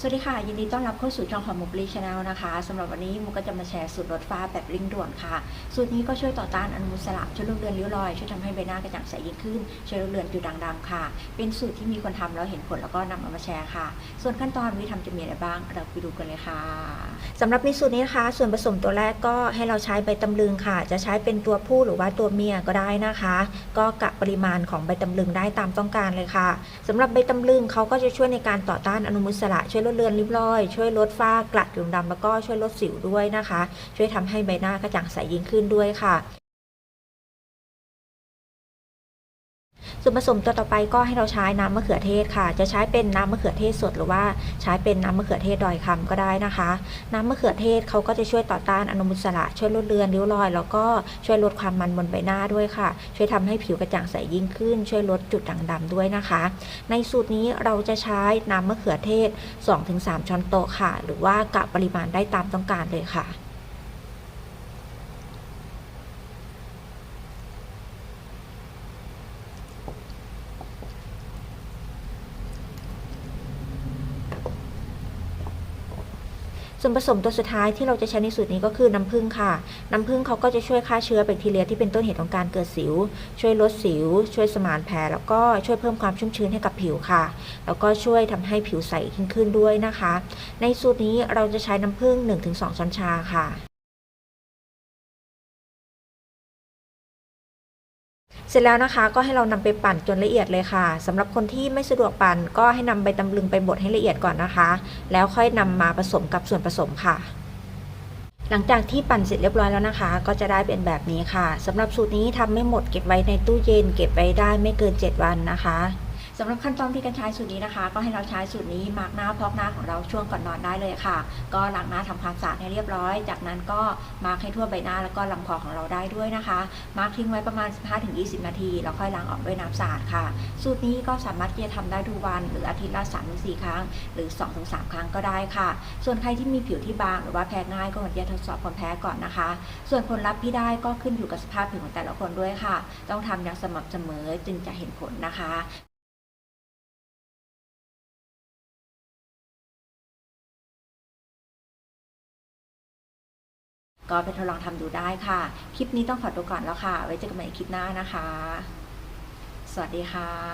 สวัสดีค่ะ ยินดีต้อนรับเข้าสู่ช่องของมุกลีชาแนลนะคะสำหรับวันนี้มุกก็จะมาแชร์สูตรลดฟ้าแบบริ่งด่วนค่ะ สูตรนี้ก็ช่วยต่อต้านอนุมูลอิสระช่วยลดเลือนริ้วรอย ช่วยทำให้ใบหน้ากระจ่างใสยิ่งขึ้น ช่วยลดเลือนจุดด่างดำค่ะ เป็นสูตรที่มีคนทำแล้วเห็นผลแล้วก็นำเอามาแชร์ค่ะ ส่วนขั้นตอนวิธีทำจะมีอะไรบ้าง เราไปดูกันเลยค่ะ สำหรับในสูตรนี้นะคะ ส่วนผสมตัวแรกก็ให้เราใช้ใบตำลึงค่ะ จะใช้เป็นตัวผู้หรือว่าตัวเมียก็ได้นะคะ ก็กะปริมาณของใบตำลึงได้ตามต้องการเลยค่ะสำหรับใบตำลึงเขาก็จะช่วยในการต่อต้านอนุมูลสระช่วยลดเลือนริ้วรอย ช่วยลดฝ้ากระดุมดำแล้วก็ช่วยลดสิวด้วยนะคะ ช่วยทำให้ใบหน้ากระจ่างใสยิ่งขึ้นด้วยค่ะ ส่วนผสมตัวต่อไปก็ให้เราใช้น้ำมะเขือเทศค่ะ จะใช้เป็นน้ำมะเขือเทศสดหรือว่าใช้เป็นน้ำมะเขือเทศดอยคำก็ได้นะคะ น้ำมะเขือเทศเขาก็จะช่วยต่อต้านอนุมูลอิสระช่วยลดเลือนริ้วรอย แล้วก็ช่วยลดความมันบนใบหน้าด้วยค่ะ ช่วยทำให้ผิวกระจ่างใสยิ่งขึ้น ช่วยลดจุดด่างดำด้วยนะคะ ในสูตรนี้เราจะใช้น้ำมะเขือเทศ 2-3 ช้อนโต๊ะค่ะ หรือว่ากะปริมาณได้ตามต้องการเลยค่ะ ส่วนผสมตัวสุดท้ายที่เราจะใช้ในสูตรนี้ก็คือน้ำผึ้งค่ะ น้ำผึ้งเขาก็จะช่วยฆ่าเชื้อแบคทีเรียที่เป็นต้นเหตุของการเกิดสิว ช่วยลดสิว ช่วยสมานแผลแล้วก็ช่วยเพิ่มความชุ่มชื้นให้กับผิวค่ะ แล้วก็ช่วยทำให้ผิวใสขึ้นขึ้นด้วยนะคะ ในสูตรนี้เราจะใช้น้ำผึ้ง1-2 ช้อนชาค่ะ เสร็จแล้วนะคะก็ให้เรานำไปปั่นจนละเอียดเลยค่ะสำหรับคนที่ไม่สะดวกปั่นก็ให้นำใบตำลึงไปบดให้ละเอียดก่อนนะคะ แล้วค่อยนำมาผสมกับส่วนผสมค่ะ หลังจากที่ปั่นเสร็จเรียบร้อยแล้วนะคะ ก็จะได้เป็นแบบนี้ค่ะสำหรับสูตรนี้ทำไม่หมดเก็บไว้ในตู้เย็น เก็บไว้ได้ไม่เกิน 7 วันนะคะ สำหรับขั้นตอนที่การใช้สูตรนี้นะคะ ก็ให้เราใช้สูตรนี้มาร์กหน้าพอกหน้าของเราช่วงก่อนนอนได้เลยค่ะ ก็ล้างหน้าทำความสะอาดให้เรียบร้อย จากนั้นก็มาร์กให้ทั่วใบหน้าแล้วก็ลำคอของเราได้ด้วยนะคะ มาร์กทิ้งไว้ประมาณ 15-20 นาทีแล้วค่อยล้างออกด้วยน้ำสะอาดค่ะ สูตรนี้ก็สามารถที่จะทำได้ทุกวัน หรืออาทิตย์ละ3-4 ครั้ง หรือ 2-3 ครั้งก็ได้ค่ะ ส่วนใครที่มีผิวที่บางหรือว่าแพ้ง่ายก็ควรจะทดสอบความแพ้ก่อนนะคะ ส่วนผลลัพธ์ที่ได้ก็ขึ้นอยู่กับสภาพผิวของแต่ละคนด้วยค่ะ ต้องทำอย่างสม่ำเสมอจึงจะเห็นผลนะคะ ก็ไปทดลองทำดูได้ค่ะ คลิปนี้ต้องขอตัวก่อนแล้วค่ะ ไว้เจอกันใหม่คลิปหน้านะคะ สวัสดีค่ะ